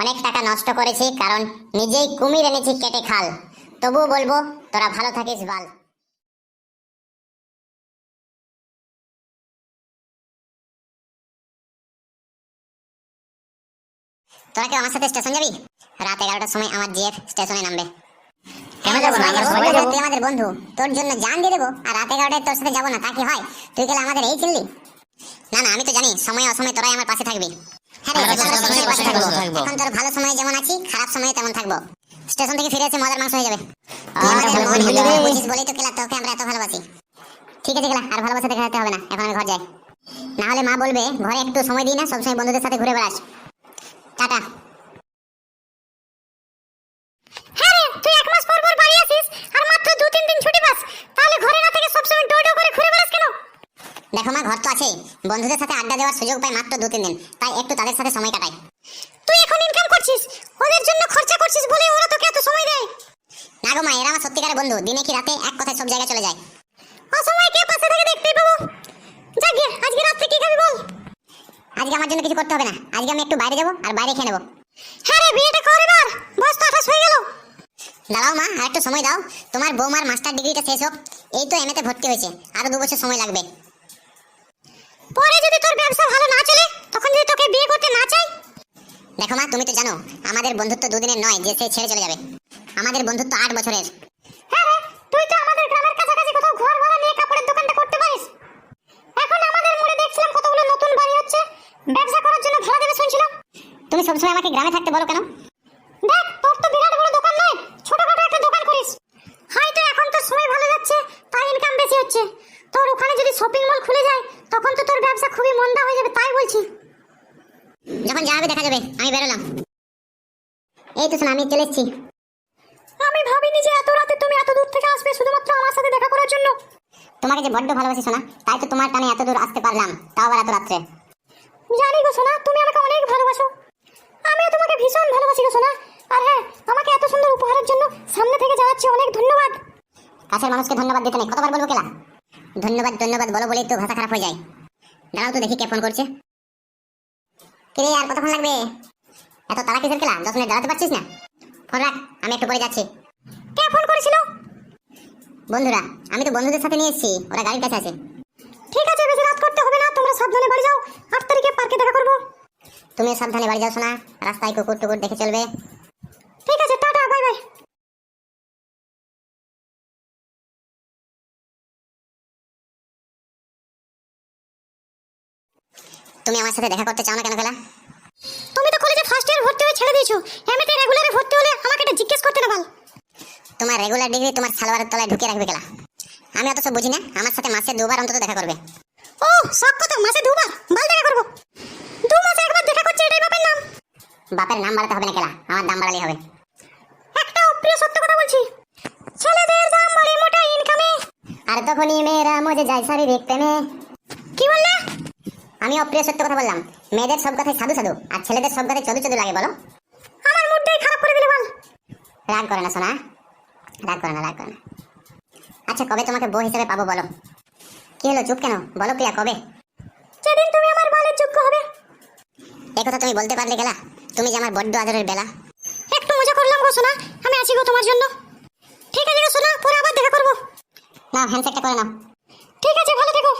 অনেক টাকা নষ্ট করেছি, কারণ নিজেই কুমির এনেছি কেটে খাল। তবুও বলব, তোরা ভালো থাকিস, বাল। তোরা কেউ আমার সাথে স্টেশন যাবি? রাত এগারোটার সময় আমার জিএফ স্টেশনে নামবে। তুই আমাদের বন্ধু। তোর জন্য জান দিয়ে দেবো, আর রাত এগারোটায় তোর সাথে যাব না, তা কি হয়? তুই গেলে আমাদের এই চিনলি না না, আমি তো জানি, সময় অসময় তোরাই আমার পাশে থাকবি। হ্যাঁ। এখন তোর ভালো সময় যেমন আছি খারাপ সময়ে তেমন থাকব। স্টেশন থেকে ফিরে এসে মজার মাংস হয়ে যাবে। বলেই তো খেলা তোকে আমরা এত ভালোবাসি। ঠিক আছে খেলা আর ভালোবাসা হবে না এখন আমি ঘর যাই। না হলে মা বলবে ঘরে একটু সময় দিই না সবসময় বন্ধুদের সাথে ঘুরে বেড়াস। টাটা হ্যাঁ রে তুই এক মাস পর পর বাড়ি আসিস আর মাত্র দু তিন দিন ছুটি পাস তাহলে ঘরে না থেকে সবসময় ডো ডো করে ঘুরে বেড়াস কেন দেখো মা ঘর তো আছেই। বন্ধুদের সাথে আড্ডা দেওয়ার সুযোগ পাই মাত্র দু তিন দিন। তাই একটু তাদের সাথে সময় কাটাই। তুই এখন ইনকাম করছিস? ওদের জন্য খরচা করছিস বলে ওরা তোকে এত সময় দেয়? না গো মা এরা আমার সত্যিকারের বন্ধু। দিনে কি রাতে এক কথায় সব জায়গায় চলে যায়। অসময় কে পাশে থেকে দেখতেই পাবো? যাকে আজকে রাত্রে কি খাবি বল? আজকে আমার জন্য কিছু করতে হবে না। আজকে আমি একটু বাইরে যাব আর বাইরে খেয়ে নেব। হ্যাঁ রে বিয়েটা কর এবার। বয়স তো আঠাশ হয়ে গেল। দাঁড়াও মা আর একটু সময় দাও। তোমার বৌমার মাস্টার ডিগ্রিটা শেষ হোক। এই তো এমএতে ভর্তি হয়েছে। আরও দু বছর সময় লাগবে। পরে যদি তোর ব্যবসা ভালো না চলে, তখন যদি তোকে বিয়ে করতে না চাই? দেখো মা, তুমি তো জানো, আমাদের বন্ধুত্ব দুদিনের নয়, যে সে ছেড়ে চলে যাবে। আমাদের বন্ধুত্ব আট বছরের। হ্যাঁ তুই তো আমাদের গ্রামের কাছাকাছি কোথাও ঘর ভাড়া নিয়ে কাপড়ের দোকানটা করতে পারিস। এখন আমাদের মোড়ে দেখছিলাম কতগুলো নতুন বাড়ি হচ্ছে। ব্যবসা করার জন্য ভাড়া দেবে শুনছিলাম। তুমি সবসময় আমাকে গ্রামে থাকতে বলো কেন দেখ তোর তো বিরাট বড় দোকান নয় ছোটখাটো একটা দোকান করিস হয়তো এখন তো সময় ভালো যাচ্ছে তাই ইনকাম বেশি হচ্ছে তোর ওখানে যদি শপিং মল খুলে যায় তখন তো তোর ব্যবসা খুবই মন্দা হয়ে যাবে তাই বলছি যখন যা হবে দেখা যাবে আমি বেরোলাম। এই তো শোনো আমি চলে এসেছি। আমি ভাবিনি যে এত রাতে তুমি এত দূর থেকে আসবে শুধুমাত্র আমার সাথে দেখা করার জন্য। তোমাকে যে বড্ড ভালোবাসি শোনা তাই তো তোমার টানে এত দূর আসতে পারলাম তাও আবার এত রাত্রে। জানি গো সোনা তুমি আমাকে অনেক ভালোবাসো। আমিও তোমাকে ভীষণ ভালোবাসি গো সোনা আর হ্যাঁ আমাকে এত সুন্দর উপহারের জন্য সামনে থেকে জানাচ্ছি অনেক ধন্যবাদ। কাছের মানুষকে ধন্যবাদ দিতে নেই কতবার বলব কেলা? ধন্যবাদ ধন্যবাদ বলো বলেই তো ভাষা খারাপ হয়ে যায়। দাঁড়াও তো দেখি কে ফোন করছে। কিরে আর কতক্ষণ লাগবে? এত তাড়া কিসের খেলা? দশ মিনিট দাঁড়াতে পারছিস না? ফোন রাখ, আমি একটু পরে যাচ্ছি। কে ফোন করেছিল? বন্ধুরা, আমি তো বন্ধুদের সাথে নিয়ে এসেছি, ওরা গাড়ির কাছে আছে। ঠিক আছে, বেশি রাত করতে হবে না, তোমরা সাবধানে বাড়ি যাও, আট তারিখে পার্কে দেখা করব। তুমি সাবধানে বাড়ি যাও শোনা রাস্তায় কুকুর টুকুর দেখে চলবে। তুমি আমার সাথে দেখা করতে চাও না কেন খেলা? তুমি তো কলেজে ফার্স্ট ইয়ার ভর্তি হয়ে ছেড়ে দিয়েছ। এমএতে রেগুলারে ভর্তি হলে আমাকে এটা জিজ্ঞেস করতে না বল। তোমার রেগুলার ডিগ্রি তোমার সালোয়ারের তলায় ঢুকিয়ে রাখবে খেলা। আমি অত সব বুঝি না, আমার সাথে মাসে দুবার অন্তত দেখা করবে। ও, সব কথা, মাসে দুবার? বাল দেখা করব। দু মাসে একবার দেখা করছে, এটাই বাপের নাম। বাপের নাম বাড়াতে হবে না খেলা, আমার দাম বাড়ালেই হবে। একটা অপ্রিয় সত্য কথা বলছি। ছেলেদের দাম বাড়ে মোটা ইনকামে আর তখনই মেয়েরা মজে যায় শারীরিক প্রেমে। আমি অপ্রিয় সত্য কথা বললাম। মেয়েদের সব কথাই সাধু সাধু আর ছেলেদের সব কথাই চদু চদু লাগে বলো। আমার মুডটাই খারাপ করে দিলে বল। রাগ করে না সোনা। রাগ করে না রাগ করে না। আচ্ছা কবে তোমাকে বউ হিসেবে পাবো বলো। কি হলো চুপ কেন? বলো প্রিয়া কবে? যেদিন তুমি আমার বালের যোগ্য হবে। এই কথা তুমি বলতে পারলে গেলা। তুমি যে আমার বড্ড আদরের বেলা। একটু মজা করলাম গো সোনা। আমি আছি গো তোমার জন্য। ঠিক আছে গো সোনা পরে আবার দেখা করব। না হ্যান্ডশেকটা করে নাও। ঠিক আছে ভালো থেকো।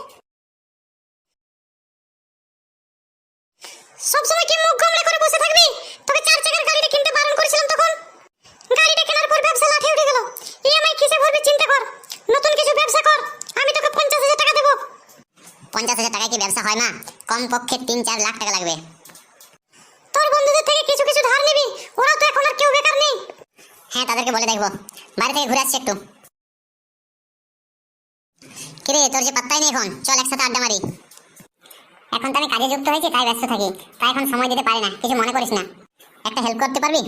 সবসময় কি মুখ গোমড়ে করে বসে থাকবি? তবে চার চাকার গাড়িটা কিনতে বারণ করেছিলাম তখন। গাড়িটা কেনার পর ব্যবসা লাঠি উঠে গেল। ইএমআই কিসে ভরবি চিন্তা কর। নতুন কিছু ব্যবসা কর। আমি তোকে পঞ্চাশ হাজার টাকা দেবো। পঞ্চাশ হাজার টাকায় কি ব্যবসা হয় না কম পক্ষে তিন চার লাখ টাকা লাগবে। তোর বন্ধুদের থেকে কিছু কিছু ধার নিবি। ওরা তো এখন আর কেউ বেকার নেই। হ্যাঁ তাদেরকে বলে দেখব। বাইরে থেকে ঘুরে আসছি একটু। কিরে, তোর যে পাত্তাই নেই এখন। চল একসাথে আড্ডা মারি। এখন তো আমি কাজে যুক্ত হয়েছি, তাই ব্যস্ত থাকি। তাই এখন সময় দিতে পারি না, কিছু মনে করিস না। একটা হেল্প করতে পারবি?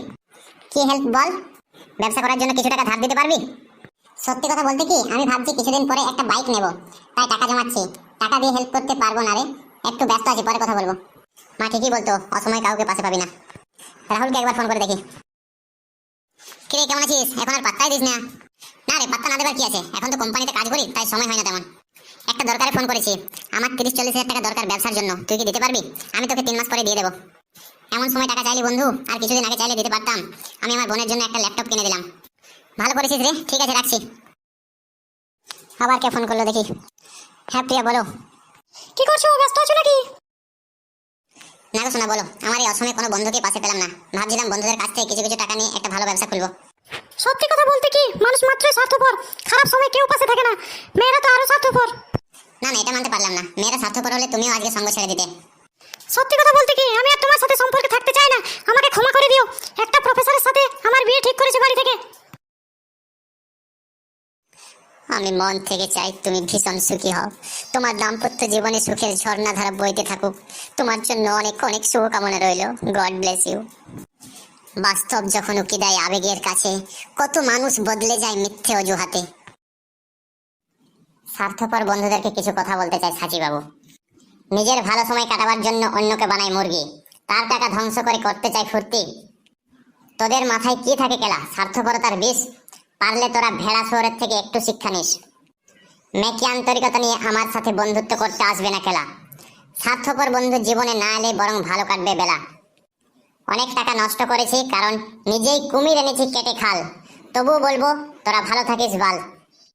কি হেল্প বল? ব্যবসা করার জন্য কিছু টাকা ধার দিতে পারবি? সত্যি কথা বলতে কি, আমি ভাবছি কিছুদিন পরে একটা বাইক নেব। তাই টাকা জমাচ্ছি। টাকা দিয়ে হেল্প করতে পারব না রে। একটু ব্যস্ত আছি, পরে কথা বলব। মা ঠিকই বলতো, অসময় কাউকে পাশে পাবি না। রাহুলকে একবার ফোন করে দেখি। কিরে, কেমন আছিস? এখন আর পাত্তাই দিস না। না রে, পাত্তা না দেবার কি আছে? এখন তো কোম্পানিতে কাজ করি, তাই সময় হয় না তেমন। একটা দরকারে ফোন করেছি। আমার তিরিশ চল্লিশ হাজার টাকা দরকার ব্যবসার জন্য। তুই কি দিতে পারবি? আমি তোকে তিন মাস পরে দিয়ে দেবো। এমন সময় টাকা চাইলি বন্ধু, আর কিছুদিন আগে চাইলে দিতে পারতাম। আমি আমার বোনের জন্য একটা ল্যাপটপ কিনে দিলাম। ভালো করেছিস রে, ঠিক আছে, রাখছি। আবার কে ফোন করল দেখি। হ্যাঁ প্রিয়া, বলো। কি করছ? ব্যস্ত আছো নাকি? না গো শোনা বলো। আমার এই অসময়ে কোনো বন্ধুকে পাশে পেলাম না। ভাবছিলাম বন্ধুদের কাছ থেকে কিছু কিছু টাকা নিয়ে একটা ভালো ব্যবসা খুলবো। সত্যি কথা বলতে কি? মানুষ মাত্রই স্বার্থপর। খারাপ সময় কেউ পাশে থাকে না। মেয়েরা তো আরও স্বার্থপর। না না এটা মানতে পারলাম না। মেয়েরা স্বার্থপর হলে তুমিও আজকে সঙ্গ ছেড়ে দিতে। সত্যি কথা বলতে কি? আমি আর তোমার সাথে সম্পর্কে থাকতে চাই না। আমাকে ক্ষমা করে দিও। একটা প্রফেসরের সাথে আমার বিয়ে ঠিক করেছে বাড়ি থেকে। আমি মন থেকে চাই তুমি ভীষণ সুখী হও। তোমার দাম্পত্য জীবনে সুখের ঝর্ণাধারা বইতে থাকুক। তোমার জন্য অনেক অনেক শুভকামনা রইল। গড ব্লেস ইউ বাস্তব যখন উকি দেয় আবেগের কাছে কত মানুষ বদলে যায় মিথ্যে অজুহাতে। স্বার্থপর বন্ধুদেরকে কিছু কথা বলতে চাই সাচি বাবু নিজের ভালো সময় কাটাবার জন্য অন্যকে বানায় মুরগি। তার টাকা ধ্বংস করে করতে চাই ফুর্তি। তোদের মাথায় কি থাকে কেলা? স্বার্থপরতার বিষ? পারলে তোরা ভেড়া শহরের থেকে একটু শিক্ষা নিস। মেকি আন্তরিকতা নিয়ে আমার সাথে বন্ধুত্ব করতে আসবে না খেলা স্বার্থপর বন্ধু জীবনে না এলে বরং ভালো কাটবে বেলা। অনেক টাকা নষ্ট করেছি কারণ নিজেই কুমির এনেছি কেটে খাল। তবুও বলব, তোরা ভালো থাকিস, বাল।